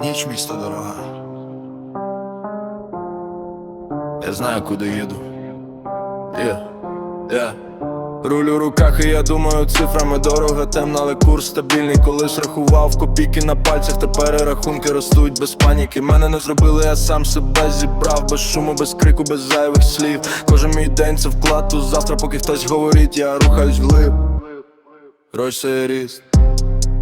Ніч місто дорога. Я знаю, куди їду. Я, я Руль у руках, і я думаю, цифрами дорога темна, але курс стабільний. Колись рахував копійки на пальцях, тепер рахунки ростуть без паніки. Мене не зробили, я сам себе зібрав без шуму, без крику, без зайвих слів. Кожен мій день це вклад у завтра, поки хтось говорить, я рухаюсь вглиб. Це ріст.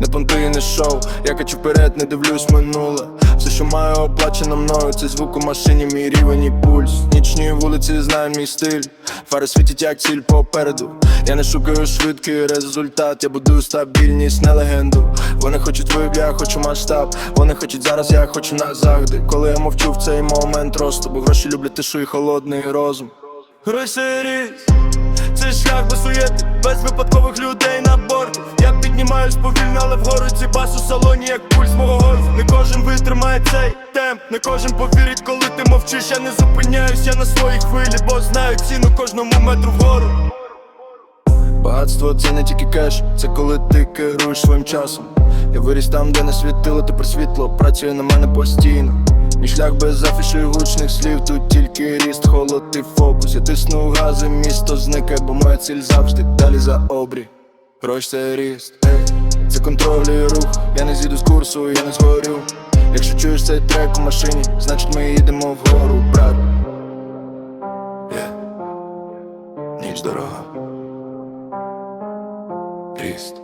Не понти не шоу, я качу вперед, не дивлюсь минуле. Все, що маю оплачено мною, це звук у машині, мій рівень і пульс. Нічні вулиці знають мій стиль. Фари світять як ціль попереду. Я не шукаю швидкий результат, я будую стабільність, не легенду. Вони хочуть виб, я хочу масштаб. Вони хочуть зараз, я хочу назавжди. Коли я мовчу в цей момент росту, бо гроші люблять тишу і холодний розум. Гроші ріс, це шлях без суєти, без випадкових людей вгору у салоні, як пульс мого гольфу Не кожен витримає цей темп, не кожен повірить, коли ти мовчиш. Я не зупиняюсь, я на своїй хвилі, бо знаю ціну кожному метру вгору. Багатство це не тільки кеш, це коли ти керуєш своїм часом. Я виріс там, де не світило, тепер світло працює на мене постійно. Мій шлях без афіші гучних слів, тут тільки ріст, холод і фокус. Я тисну гази, місто зникає, бо моя ціль завжди далі за обрій. Грош це ріст, ей, це контроль і рух. Я не зійду з курсу, я не згорю. Якщо чуєш цей трек у машині, значить ми їдемо вгору, брат. Yeah. Ніч дорога. Ріст.